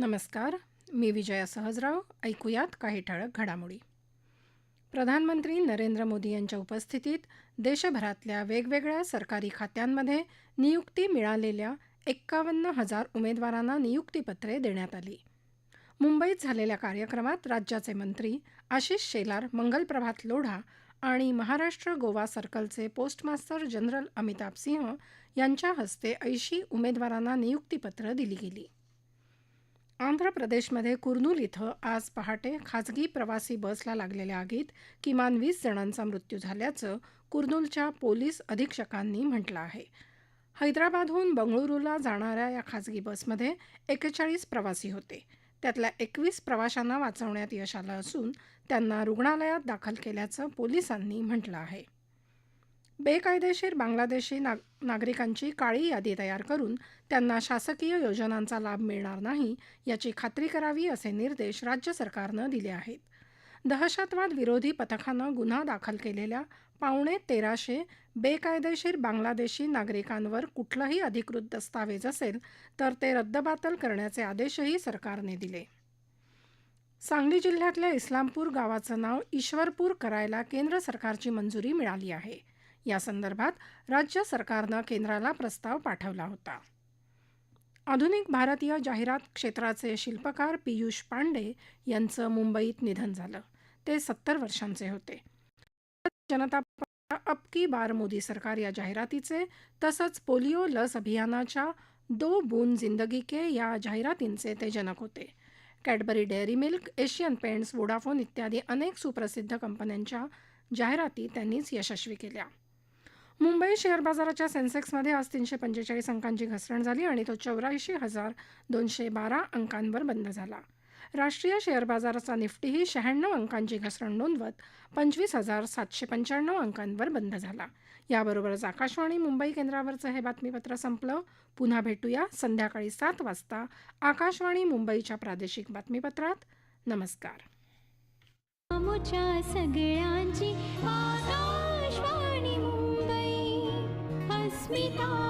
नमस्कार मी विजया सहजराव. ऐकूयात काही ठळक घडामोडी. प्रधानमंत्री नरेंद्र मोदी यांच्या उपस्थितीत देशभरातल्या वेगवेगळ्या सरकारी खात्यांमध्ये नियुक्ती मिळालेल्या एक्कावन्न हजार उमेदवारांना नियुक्तीपत्रे देण्यात आली. मुंबईत झालेल्या कार्यक्रमात राज्याचे मंत्री आशिष शेलार मंगलप्रभात लोढा आणि महाराष्ट्र गोवा सर्कलचे पोस्टमास्तर जनरल अमिताभ सिंह यांच्या हस्ते ऐंशी उमेदवारांना नियुक्तीपत्र दिली गेली. आंध्र प्रदेशमध्ये कुर्नूल इथं आज पहाटे खाजगी प्रवासी बसला लागलेल्या आगीत किमान वीस जणांचा मृत्यू झाल्याचं कुर्नूलच्या पोलीस अधीक्षकांनी म्हटलं आहे. हैदराबादहून बंगळुरूला जाणाऱ्या या खाजगी बसमध्ये एकेचाळीस प्रवासी होते. त्यातल्या एकवीस प्रवाशांना वाचवण्यात यश आलं असून त्यांना रुग्णालयात दाखल केल्याचं पोलिसांनी म्हटलं आहे. बेकायदेशीर बांगलादेशी नाग नागरिकांची काळी यादी तयार करून त्यांना शासकीय योजनांचा लाभ मिळणार नाही याची खात्री करावी असे निर्देश राज्य सरकारनं दिले आहेत. दहशतवाद विरोधी पथकानं गुन्हा दाखल केलेल्या पावणे तेराशे बेकायदेशीर बांगलादेशी नागरिकांवर कुठलंही अधिकृत दस्तावेज असेल तर ते रद्दबातल करण्याचे आदेशही सरकारने दिले. सांगली जिल्ह्यातल्या इस्लामपूर गावाचं नाव ईश्वरपूर करायला केंद्र सरकारची मंजुरी मिळाली आहे. यासंदर्भात राज्य सरकारनं केंद्राला प्रस्ताव पाठवला होता. आधुनिक भारतीय जाहिरात क्षेत्राचे शिल्पकार पियुष पांडे यांचं मुंबईत निधन झालं. ते सत्तर वर्षांचे होते. जनता अब की बार मोदी सरकार या जाहिरातीचे तसंच पोलिओ लस अभियानाच्या दो बून जिंदगी के या जाहिरातींचे ते जनक होते. Cadbury Dairy Milk Asian Paints Vodafone इत्यादी अनेक सुप्रसिद्ध कंपन्यांच्या जाहिराती त्यांनीच यशस्वी केल्या. मुंबई शेअर बाजाराच्या सेन्सेक्समध्ये आज तीनशे पंचेचाळीस अंकांची घसरण झाली आणि तो चौऱ्याऐंशी हजार दोनशे बारा अंकांवर बंद झाला. राष्ट्रीय शेअर बाजाराचा निफ्टीही शहाण्णव अंकांची घसरण नोंदवत पंचवीस हजार सातशे पंच्याण्णव अंकांवर बंद झाला. याबरोबरच आकाशवाणी मुंबई केंद्रावरचं हे बातमीपत्र संपलं. पुन्हा भेटूया संध्याकाळी सात वाजता आकाशवाणी मुंबईच्या प्रादेशिक बातमीपत्रात. नमस्कार. अस्मिता